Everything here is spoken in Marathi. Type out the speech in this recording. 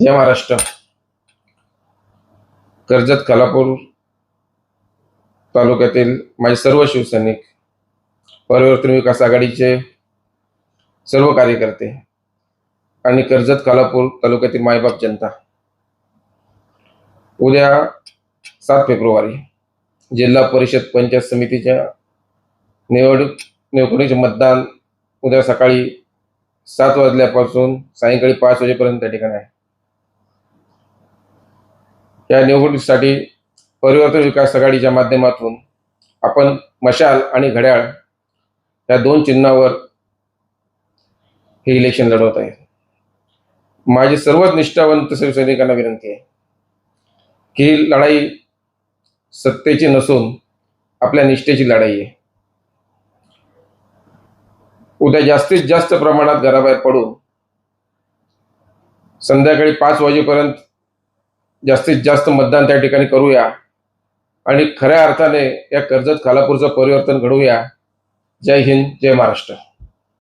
जय महाराष्ट्र. कर्जत खालापूर तालुक्यातील माझे सर्व शिवसैनिक परिवर्तन विकास आघाडीचे सर्व कार्यकर्ते आणि कर्जत खालापूर तालुक्यातील मायबाप जनता. उद्या सात फेब्रुवारी जिल्हा परिषद पंचायत समितीच्या निवडणूक निवडणुकीचे मतदान उद्या सकाळी सात वाजल्यापासून सायंकाळी पाच वाजेपर्यंत त्या ठिकाणी आहे. या निवडणुकीसाठी परिवर्तन विकास आघाडीच्या माध्यमातून आपण मशाल आणि घड्याळ या दोन चिन्हावर हे इलेक्शन लढवत आहे. माझी सर्वच निष्ठावंत शिवसैनिकांना विनंती आहे की ही लढाई सत्तेची नसून आपल्या निष्ठेची लढाई आहे. उद्या जास्तीत जास्त प्रमाणात घराबाहेर पडून संध्याकाळी पाच वाजेपर्यंत जास्तीत जास्त मतदान त्या ठिकाणी करूया. आणि खऱ्या अर्थाने या कर्जत खालापूरचं परिवर्तन घडवूया. जय हिंद जय महाराष्ट्र.